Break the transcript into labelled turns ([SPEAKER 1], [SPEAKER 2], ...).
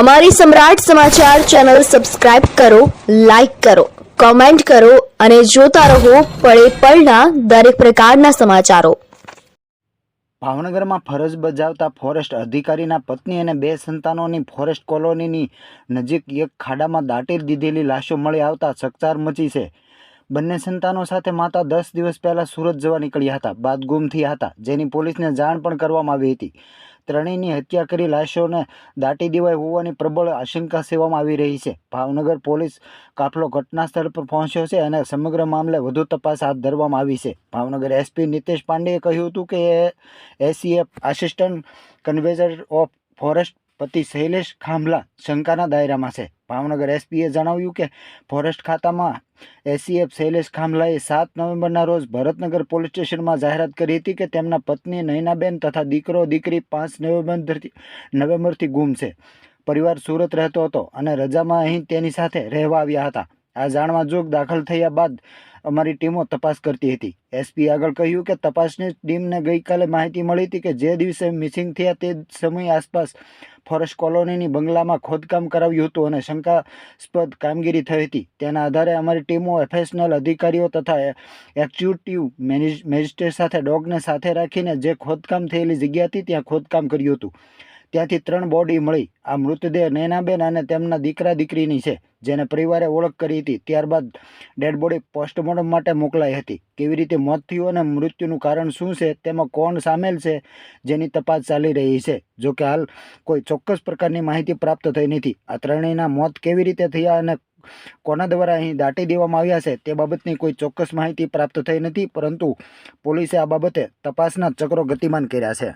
[SPEAKER 1] અમારી સમ્રાટ સમાચાર ચેનલ સબસ્ક્રાઇબ કરો, લાઇક કરો, કોમેન્ટ કરો અને જોતા રહો પળે પળના દરેક પ્રકારના સમાચારો.
[SPEAKER 2] ભાવનગરમાં ફરજ બજાવતા ફોરેસ્ટ અધિકારીના પત્ની અને બે સંતાનોની ફોરેસ્ટ કોલોનીની નજીક એક ખાડામાં દાટી દીધેલી લાશો મળી આવતા ચકચાર મચી છે. બંને સંતાનો સાથે માતા દસ દિવસ પહેલાં સુરત જવા નીકળ્યા હતા બાદ ગુમ થયા હતા, જેની પોલીસને જાણ પણ કરવામાં આવી હતી. ત્રણેયની હત્યા કરી લાશોને દાટી દેવાઈ હોવાની પ્રબળ આશંકા સેવામાં આવી રહી છે. ભાવનગર પોલીસ કાફલો ઘટના સ્થળ પર પહોંચ્યો છે અને સમગ્ર મામલે વધુ તપાસ હાથ ધરવામાં આવી છે. ભાવનગર એસપી નિતેશ પાંડેએ કહ્યું હતું કે ACF assistant conservator of forest પતિ શૈલેષ ખાંભલા શંકાના દાયરામાં છે. ભાવનગર એસપીએ જણાવ્યું કે, ફોરેસ્ટ ખાતામાં એસીએફ શૈલેષ ખામલાએ સાત નવેમ્બરના રોજ ભરતનગર પોલીસ સ્ટેશનમાં જાહેરાત કરી હતી કે તેમના પત્ની નયનાબેન તથા દીકરો, દીકરી પાંચ નવેમ્બરથી નવેમ્બરથી ગુમ છે. પરિવાર સુરત રહેતો હતો અને રજામાં અહીં તેની સાથે રહેવા આવ્યા હતા. આ જાણવા જોગ દાખલ થયા બાદ અમારી ટીમો તપાસ કરતી હતી. એસપી આગળ કહ્યું કે તપાસની ટીમને ગઈકાલે માહિતી મળી હતી કે જે દિવસે મિસિંગ થયા તે સમય આસપાસ ફોરેસ્ટ કોલોનીની બંગલામાં ખોદકામ કરાવ્યું હતું અને શંકાસ્પદ કામગીરી થઈ હતી. તેના આધારે અમારી ટીમો એફએસનલ અધિકારીઓ તથા એક્ઝિક્યુટિવ મેજિસ્ટ્રેટ સાથે ડોગને સાથે રાખીને જે ખોદકામ થયેલી જગ્યા હતી ત્યાં ખોદકામ કર્યું હતું. ત્યાંથી ત્રણ બોડી મળી. આ મૃતદેહ નૈનાબેન અને તેમના દીકરા દીકરીની છે, જેને પરિવારે ઓળખ કરી હતી. ત્યારબાદ ડેડ બોડી પોસ્ટમોર્ટમ માટે મોકલાઈ હતી. કેવી રીતે મોત થયું અને મૃત્યુનું કારણ શું છે, તેમાં કોણ સામેલ છે, જેની તપાસ ચાલી રહી છે. જો કે હાલ કોઈ ચોક્કસ પ્રકારની માહિતી પ્રાપ્ત થઈ નથી. આ ત્રણેયના મોત કેવી રીતે થયા અને કોના દ્વારા અહીં દાટી દેવામાં આવ્યા છે, તે બાબતની કોઈ ચોક્કસ માહિતી પ્રાપ્ત થઈ નથી, પરંતુ પોલીસે આ બાબતે તપાસના ચક્રો ગતિમાન કર્યા છે.